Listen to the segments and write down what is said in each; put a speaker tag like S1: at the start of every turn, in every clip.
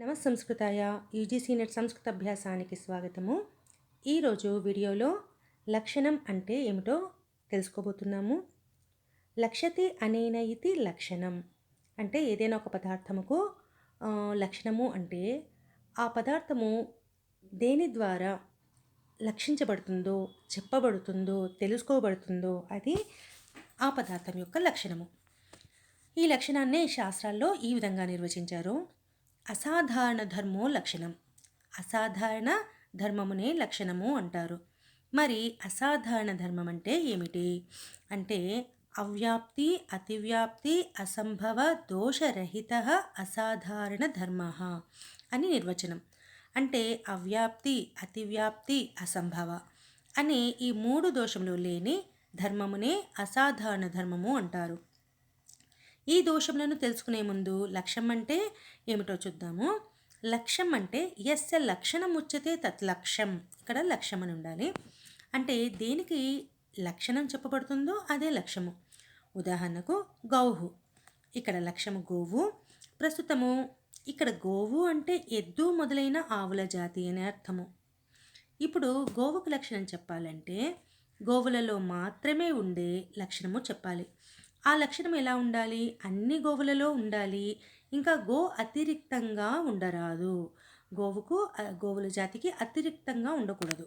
S1: నమస్సంస్కృతాయ UGC net సంస్కృత అభ్యాసానికి స్వాగతము. ఈరోజు వీడియోలో లక్షణం అంటే ఏమిటో తెలుసుకోబోతున్నాము. లక్షతి అనేన ఇది లక్షణం అంటే ఏదైనా ఒక పదార్థముకు లక్షణము అంటే ఆ పదార్థము దేని ద్వారా లక్షించబడుతుందో చెప్పబడుతుందో తెలుసుకోబడుతుందో అది ఆ పదార్థం యొక్క లక్షణము. ఈ లక్షణాన్నే శాస్త్రాల్లో ఈ విధంగా నిర్వచించారు. అసాధారణ ధర్మో లక్షణం. అసాధారణ ధర్మమునే లక్షణము అంటారు. మరి అసాధారణ ధర్మం అంటే ఏమిటి? అంటే అవ్యాప్తి అతివ్యాప్తి అసంభవ దోషరహిత అసాధారణ ధర్మ అని నిర్వచనం. అంటే అవ్యాప్తి అతివ్యాప్తి అసంభవ అనే ఈ మూడు దోషములు లేని ధర్మమునే అసాధారణ ధర్మము అంటారు. ఈ దోషములను తెలుసుకునే ముందు లక్ష్యం అంటే ఏమిటో చూద్దాము. లక్ష్యం అంటే ఎస్య లక్షణం ఉచ్యతే తత్ లక్ష్యం. ఇక్కడ లక్ష్యం అని ఉండాలి. అంటే దేనికి లక్షణం చెప్పబడుతుందో అదే లక్ష్యము. ఉదాహరణకు గౌహు. ఇక్కడ లక్ష్యము గోవు. ప్రస్తుతము ఇక్కడ గోవు అంటే ఎద్దు మొదలైన ఆవుల జాతి అనే అర్థము. ఇప్పుడు గోవుకు లక్షణం చెప్పాలంటే గోవులలో మాత్రమే ఉండే లక్షణము చెప్పాలి. ఆ లక్షణం ఎలా ఉండాలి? అన్ని గోవులలో ఉండాలి. ఇంకా గో అతిరిక్తంగా ఉండరాదు. గోవుకు గోవుల జాతికి అతిరిక్తంగా ఉండకూడదు.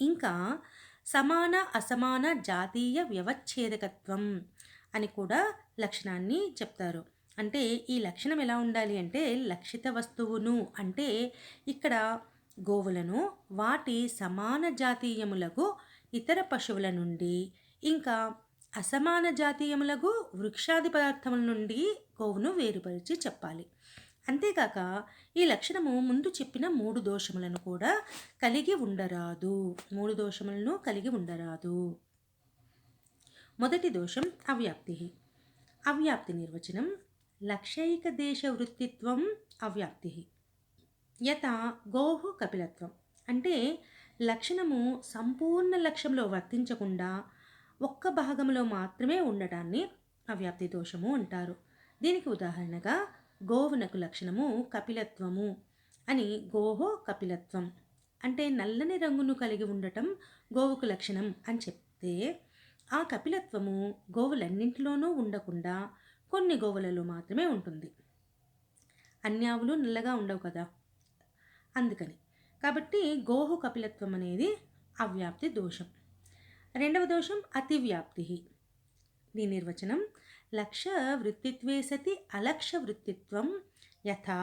S1: ఇంకా సమాన అసమాన జాతీయ వ్యవచ్ఛేదకత్వం అని కూడా లక్షణాన్ని చెప్తారు. అంటే ఈ లక్షణం ఎలా ఉండాలి అంటే లక్షిత వస్తువును అంటే ఇక్కడ గోవులను వాటి సమాన జాతీయములకు ఇతర పశువుల నుండి ఇంకా అసమాన జాతీయములకు వృక్షాది పదార్థముల నుండి గోవును వేరుపరిచి చెప్పాలి. అంతేకాక ఈ లక్షణము ముందు చెప్పిన మూడు దోషములను కూడా కలిగి ఉండరాదు. మూడు దోషములను కలిగి ఉండరాదు. మొదటి దోషం అవ్యాప్తి. అవ్యాప్తి నిర్వచనం లక్షైక దేశ వృత్తిత్వం అవ్యాప్తి. యత గోహు కపిలత్వం. అంటే లక్షణము సంపూర్ణ లక్ష్యంలో వర్తించకుండా ఒక్క భాగంలో మాత్రమే ఉండటాన్ని అవ్యాప్తి దోషము అంటారు. దీనికి ఉదాహరణగా గోవునకు లక్షణము కపిలత్వము అని గోహో కపిలత్వం అంటే నల్లని రంగును కలిగి ఉండటం గోవుకు లక్షణం అని చెప్తే ఆ కపిలత్వము గోవులన్నింటిలోనూ ఉండకుండా కొన్ని గోవులలో మాత్రమే ఉంటుంది. అన్యావులు నల్లగా ఉండవు కదా? అందుకని. కాబట్టి గోహు కపిలత్వం అనేది అవ్యాప్తి దోషం. రెండవ దోషం అతివ్యాప్తి. దీని నిర్వచనం లక్ష్య వృత్తిత్వే సతి అలక్ష్య వృత్తిత్వం యథా.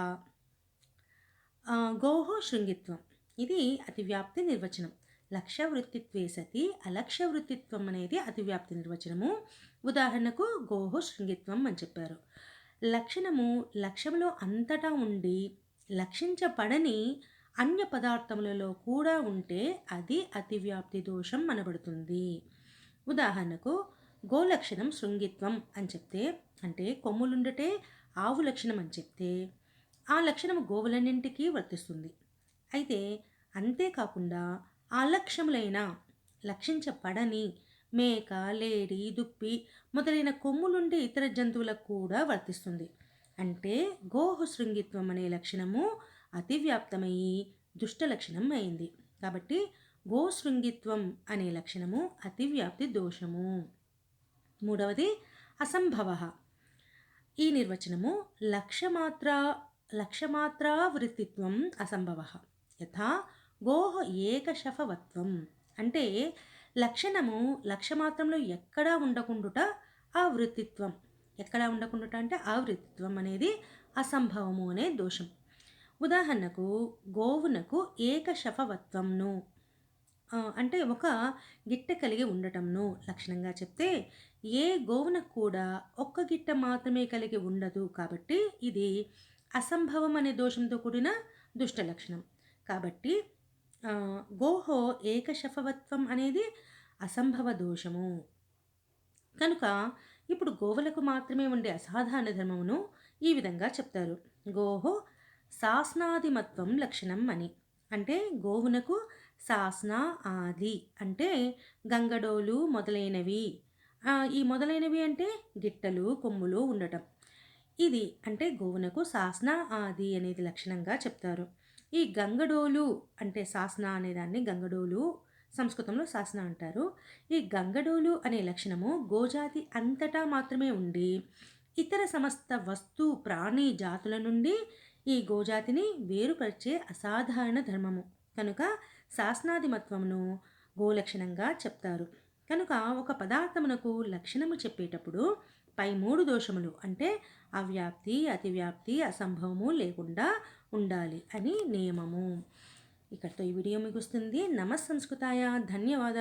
S1: గోహో శృంగిత్వం. ఇది అతివ్యాప్తి నిర్వచనం. లక్ష్య వృత్తిత్వే సతి అలక్ష్య వృత్తిత్వం అనేది అతివ్యాప్తి నిర్వచనము. ఉదాహరణకు గోహో శృంగిత్వం అని చెప్పారు. లక్షణము లక్ష్యంలో అంతటా ఉండి లక్షించబడని అన్య పదార్థములలో కూడా ఉంటే అది అతివ్యాప్తి దోషం అనబడుతుంది. ఉదాహరణకు గోలక్షణం శృంగిత్వం అని చెప్తే అంటే కొమ్ములుండటే ఆవు లక్షణం అని చెప్తే ఆ లక్షణం గోవులన్నింటికీ వర్తిస్తుంది. అయితే అంతేకాకుండా అలక్ష్యములైన లక్షించబడని మేక లేడి దుప్పి మొదలైన కొమ్ములుండే ఇతర జంతువులకు కూడా వర్తిస్తుంది. అంటే గోహు శృంగిత్వం అనే లక్షణము అతివ్యాప్తమయ్యి దుష్ట లక్షణం అయింది. కాబట్టి గోశృంగిత్వం అనే లక్షణము అతివ్యాప్తి దోషము. మూడవది అసంభవ. ఈ నిర్వచనము లక్ష్యమాత్ర లక్ష్యమాత్రావృత్తిత్వం అసంభవ. యథా గోహ ఏకశఫవత్వం. అంటే లక్షణము లక్ష్యమాత్రంలో ఎక్కడా ఉండకుండుట ఆ వృత్తిత్వం. ఎక్కడా ఉండకుండుట అంటే ఆ వృత్తిత్వం అనేది అసంభవము అనే దోషం. ఉదాహరణకు గోవునకు ఏకశఫవత్వంను అంటే ఒక గిట్ట కలిగి ఉండటంను లక్షణంగా చెప్తే ఏ గోవునకు కూడా ఒక్క గిట్ట మాత్రమే కలిగి ఉండదు కాబట్టి ఇది అసంభవం అనే దోషంతో కూడిన దుష్ట లక్షణం. కాబట్టి గోహో ఏకశఫవత్వం అనేది అసంభవ దోషము. కనుక ఇప్పుడు గోవులకు మాత్రమే ఉండే అసాధారణ ధర్మమును ఈ విధంగా చెప్తారు. గోహో శాసనాధిమత్వం లక్షణం అని. అంటే గోవునకు శాసన ఆది అంటే గంగడోలు మొదలైనవి. ఈ మొదలైనవి అంటే గిట్టలు కొమ్ములు ఉండటం. ఇది అంటే గోవునకు శాసన ఆది అనేది లక్షణంగా చెప్తారు. ఈ గంగడోలు అంటే శాసన అనేదాన్ని గంగడోలు సంస్కృతంలో శాసన అంటారు. ఈ గంగడోలు అనే లక్షణము గోజాతి అంతటా మాత్రమే ఉండి ఇతర సమస్త వస్తు ప్రాణి జాతుల నుండి ఈ గోజాతిని వేరుపరిచే అసాధారణ ధర్మము. కనుక శాసనాధిమత్వమును గోలక్షణంగా చెప్తారు. కనుక ఒక పదార్థమునకు లక్షణము చెప్పేటప్పుడు పై మూడు దోషములు అంటే అవ్యాప్తి అతివ్యాప్తి అసంభవము లేకుండా ఉండాలి అని నియమము. ఇక్కడితో ఈ వీడియో ముగుస్తుంది. నమస్సంస్కృతాయ. ధన్యవాద